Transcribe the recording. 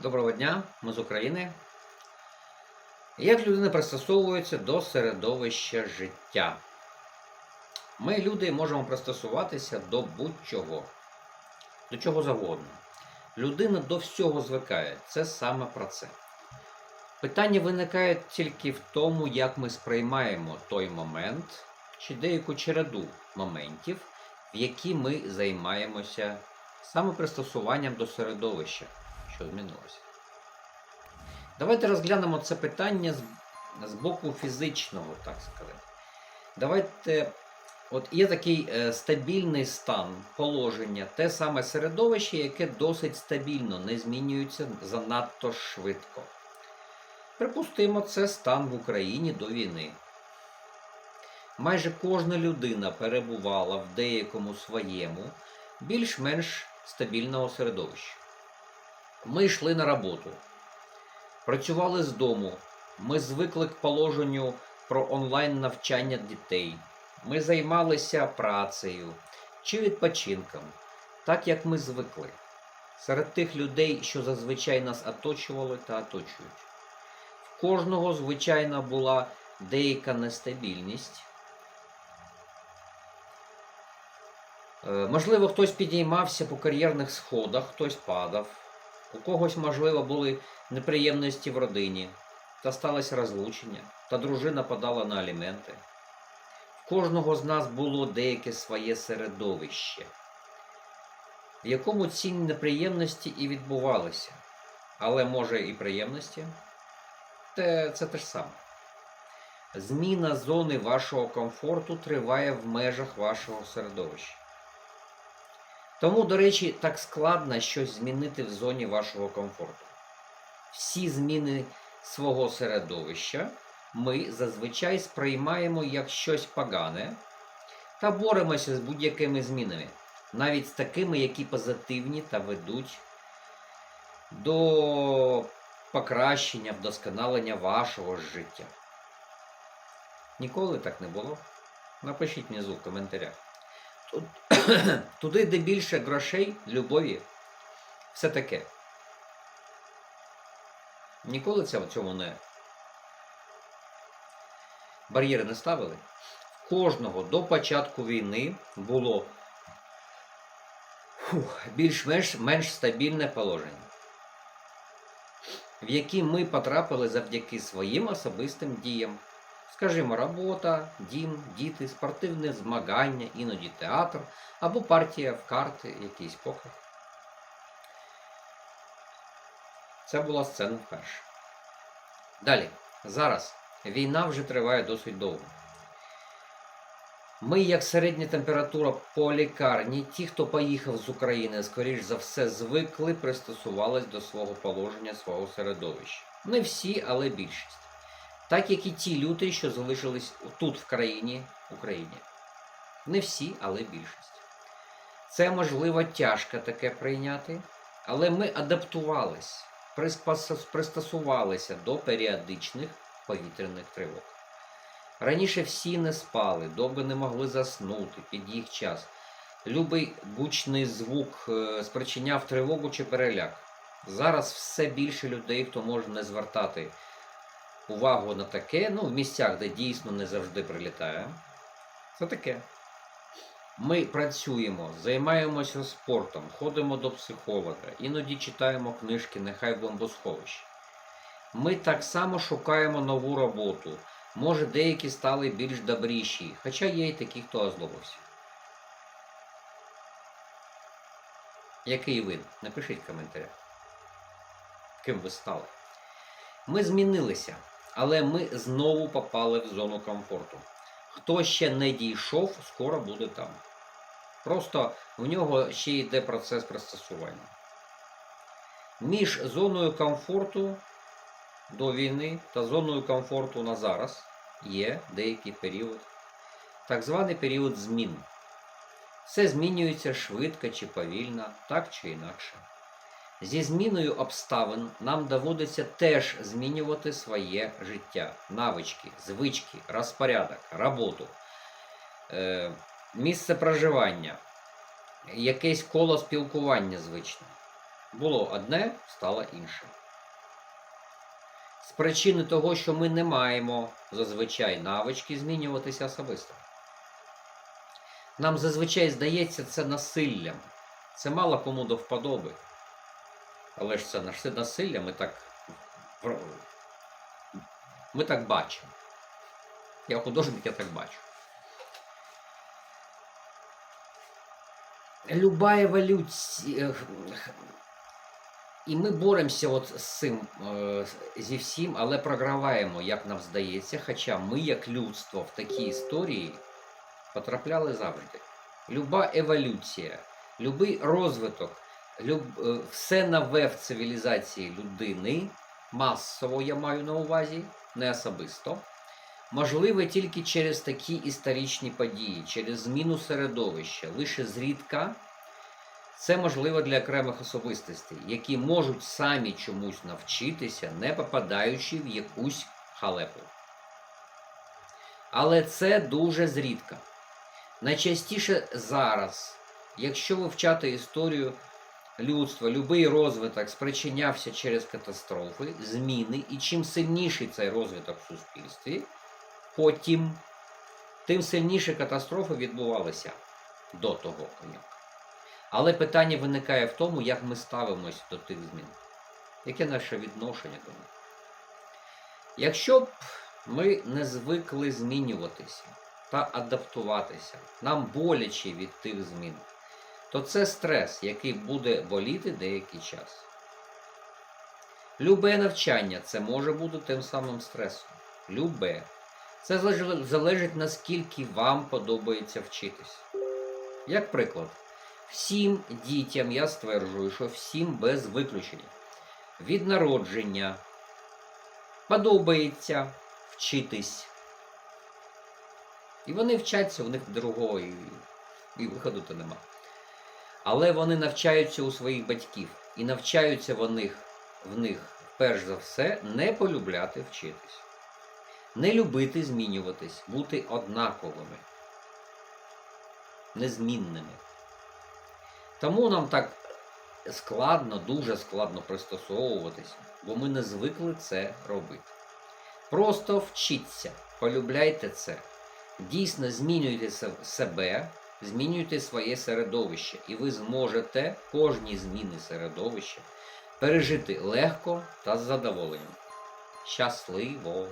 Доброго дня, ми з України. Як людина пристосовується до середовища життя? Ми, люди, можемо пристосуватися до будь-чого, до чого завгодно. Людина до всього звикає. Це саме про це. Питання виникає тільки в тому, як ми сприймаємо той момент чи деяку череду моментів, в які ми займаємося саме пристосуванням до середовища, що змінилося. Давайте розглянемо це питання з, з боку фізичного, так сказати. Давайте, от є такий е, стабільний стан положення, те саме середовище, яке досить стабільно, не змінюється занадто швидко. Припустимо, це стан в Україні до війни. Майже кожна людина перебувала в деякому своєму, більш-менш стабільного середовища. Ми йшли на роботу, працювали з дому, ми звикли к положенню про онлайн навчання дітей. Ми займалися працею чи відпочинком, так як ми звикли. Серед тих людей, що зазвичай нас оточували та оточують. В кожного, звичайно, була деяка нестабільність. Е, Можливо, хтось підіймався по кар'єрних сходах, хтось падав. У когось, можливо, були неприємності в родині, та сталося розлучення, та дружина подала на аліменти. В кожного з нас було деяке своє середовище, в якому ці неприємності і відбувалися. Але може і приємності, те, це те ж саме. Зміна зони вашого комфорту триває в межах вашого середовища. Тому, до речі, так складно щось змінити в зоні вашого комфорту. Всі зміни свого середовища ми зазвичай сприймаємо як щось погане та боремося з будь-якими змінами, навіть з такими, які позитивні та ведуть до покращення, вдосконалення вашого життя. Ніколи так не було? Напишіть внизу в коментарях. Туди, де більше грошей, любові, все таке. Ніколи це в цьому не. Бар'єри не ставили. Кожного до початку війни було більш-менш менш стабільне положення, в яке ми потрапили завдяки своїм особистим діям. Скажімо, робота, дім, діти, спортивне змагання, іноді театр або партія в карти, якийсь покер. Це була сцена вперше. Далі. Зараз війна вже триває досить довго. Ми, як середня температура по лікарні, ті, хто поїхав з України, скоріш за все, звикли, пристосувались до свого положення, свого середовища. Не всі, але більшість. Так як і ті люди, що залишились тут, в країні, Україні. Не всі, але більшість. Це можливо тяжко таке прийняти, але ми адаптувались, пристосувалися до періодичних повітряних тривог. Раніше всі не спали, доби не могли заснути під їх час. Любий гучний звук е, спричиняв тривогу чи переляк. Зараз все більше людей, хто може не звертати увагу на таке, ну, в місцях, де дійсно не завжди прилітає. Це таке. Ми працюємо, займаємося спортом, ходимо до психолога, іноді читаємо книжки, нехай в бомбосховищі. Ми так само шукаємо нову роботу. Може, деякі стали більш добріші, хоча є і такі, хто озлобився. Який ви? Напишіть в коментарях. Ким ви стали? Ми змінилися, але ми знову попали в зону комфорту. Хто ще не дійшов, скоро буде там. Просто в нього ще йде процес пристосування. Між зоною комфорту до війни та зоною комфорту на зараз є деякий період, так званий період змін. Все змінюється швидко чи повільно, так чи інакше. Зі зміною обставин нам доводиться теж змінювати своє життя, навички, звички, розпорядок, роботу, е, місце проживання, якесь коло спілкування звичне. Було одне, стало інше. З причини того, що ми не маємо зазвичай навички змінюватися особисто. Нам зазвичай здається це насиллям. Це мало кому до вподоби. Але ж це наше насилля, ми так, ми так бачимо. Я художник, я так бачу. Люба еволюція. І ми боремося от з цим е, зі всім, але програваємо, як нам здається. Хоча ми, як людство, в такі історії потрапляли завжди. Люба еволюція, любий розвиток, люб, е, все нове в цивілізації людини, масово я маю на увазі, не особисто, можливе тільки через такі історичні події, через зміну середовища, лише зрідка. Це можливо для окремих особистостей, які можуть самі чомусь навчитися, не попадаючи в якусь халепу. Але це дуже зрідка. Найчастіше зараз, якщо вивчати історію людства, будь-який розвиток спричинявся через катастрофи, зміни, і чим сильніший цей розвиток в суспільстві, потім тим сильніші катастрофи відбувалися до того. Але питання виникає в тому, як ми ставимося до тих змін. Яке наше відношення до них? Якщо б ми не звикли змінюватися та адаптуватися, нам боляче від тих змін, то це стрес, який буде боліти деякий час. Любе навчання це може бути тим самим стресом. Любе. Це залежить- наскільки вам подобається вчитись. Як приклад, всім дітям я стверджую, що всім без виключення. Від народження подобається вчитись. І вони вчаться, у них другого і, і виходу то нема. Але вони навчаються у своїх батьків. І навчаються в них, в них, перш за все, не полюбляти вчитись. Не любити змінюватись, бути однаковими, незмінними. Тому нам так складно, дуже складно пристосовуватися, бо ми не звикли це робити. Просто вчіться, полюбляйте це. Дійсно змінюйте себе, змінюйте своє середовище, і ви зможете кожні зміни середовища пережити легко та з задоволенням. Щасливо!